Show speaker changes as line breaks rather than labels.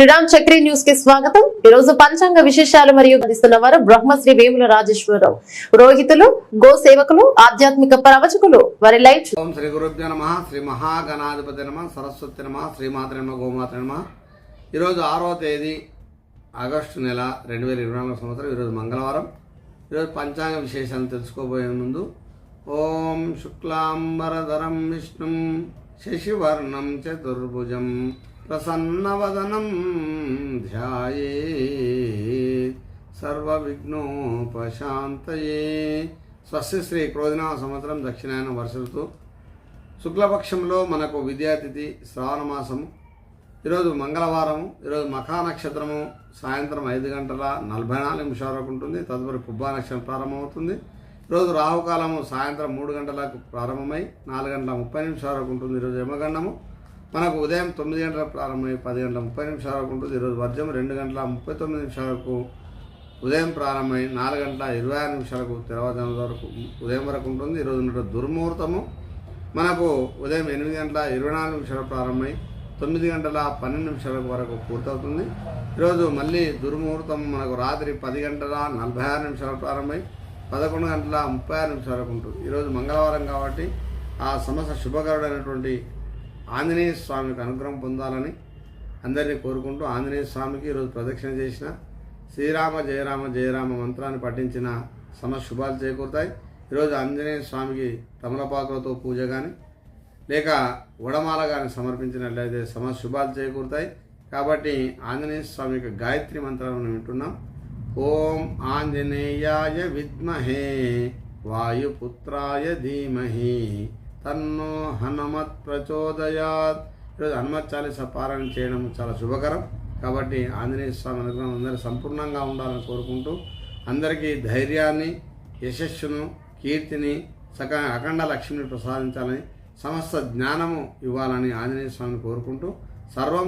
శ్రీరామ్ చక్రి న్యూస్కి స్వాగతం. ఈ రోజు పంచాంగ విశేషాలు మరియు అందిస్తున్న వారు బ్రహ్మశ్రీ వేముల రాజేశ్వరరావు. రోహితులు గో సేవకులు ఆధ్యాత్మిక ప్రవచకులు వారి లైవ్
ఓం శ్రీ గురుభ్యో నమ శ్రీ మహాగణాధిపతి నమ సరస్వతి నమ శ్రీమాత నమ గోమాత నమ. ఈరోజు ఆరో తేదీ ఆగస్టు నెల రెండు వేల ఇరవై నాలుగు సంవత్సరం ఈరోజు మంగళవారం. ఈరోజు పంచాంగ విశేషాలు తెలుసుకోబోయే ముందు ఓం శుక్లాంబరధరం విష్ణుం శశివర్ణం చతుర్భుజం. ప్రసన్నవదనం ధ్యాయే సర్వవిఘ్నోపశాంతయే. స్వస్తి శ్రీ క్రోధినా సంవత్సరం దక్షిణాయన వర్ష ఋతు శుక్లపక్షంలో మనకు విద్యాతిథి శ్రావణ మాసము. ఈరోజు మంగళవారము ఈరోజు మఖా నక్షత్రము సాయంత్రం ఐదు గంటల నలభై నాలుగు నిమిషాల వరకు ఉంటుంది. తదుపరి పుబ్బా నక్షత్రం ప్రారంభమవుతుంది. ఈరోజు రాహుకాలము సాయంత్రం మూడు గంటలకు ప్రారంభమై నాలుగు గంటల ముప్పై నిమిషాల వరకు ఉంటుంది. ఈరోజు యమగండము. మనకు ఉదయం తొమ్మిది గంటల ప్రారంభమై పది గంటల ముప్పై నిమిషాల వరకు ఉంటుంది. ఈరోజు వర్జం రెండు గంటల ముప్పై తొమ్మిది నిమిషాల వరకు ఉదయం ప్రారంభమై నాలుగు గంటల ఇరవై ఆరు నిమిషాలకు తెరవదం వరకు ఉదయం వరకు ఉంటుంది. ఈరోజు ఉన్న దుర్ముహూర్తము మనకు ఉదయం ఎనిమిది గంటల ఇరవై నాలుగు నిమిషాలు ప్రారంభమై తొమ్మిది గంటల పన్నెండు నిమిషాల వరకు పూర్తవుతుంది. ఈరోజు మళ్ళీ దుర్ముహూర్తం మనకు రాత్రి పది గంటల నలభై ఆరు నిమిషాలు ప్రారంభమై పదకొండు గంటల ముప్పై ఆరు నిమిషాలకు ఉంటుంది. ఈరోజు మంగళవారం కాబట్టి ఆ సమస్య శుభకరుడైనటువంటి ఆంజనేయ స్వామికి అనుగ్రహం పొందాలని అందరినీ కోరుకుంటూ ఆంజనేయ స్వామికి ఈరోజు ప్రదక్షిణ చేసిన శ్రీరామ జయరామ జయరామ మంత్రాన్ని పఠించిన సమ శుభాలు చేకూరుతాయి. ఈరోజు ఆంజనేయ స్వామికి తమలపాకులతో పూజ కానీ లేక వడమాల కానీ సమర్పించినట్లయితే సమ శుభాలు చేకూరుతాయి. కాబట్టి ఆంజనేయ స్వామి యొక్క గాయత్రి మంత్రాలను వింటున్నాం. ఓం ఆంజనేయాయ విద్మహే వాయుపుత్రాయ ధీమహి. తన్నో హనుమత్ ప్రచోదయాత్. ఈరోజు హనుమత్ చాలీస పారాయణ చేయడం చాలా శుభకరం. కాబట్టి ఆంజనేయ స్వామి అనుగ్రహం అందరూ సంపూర్ణంగా ఉండాలని కోరుకుంటూ అందరికీ ధైర్యాన్ని యశస్సును కీర్తిని సక అఖండ లక్ష్మిని ప్రసాదించాలని సమస్త జ్ఞానము ఇవ్వాలని ఆంజనేయ స్వామిని కోరుకుంటూ సర్వం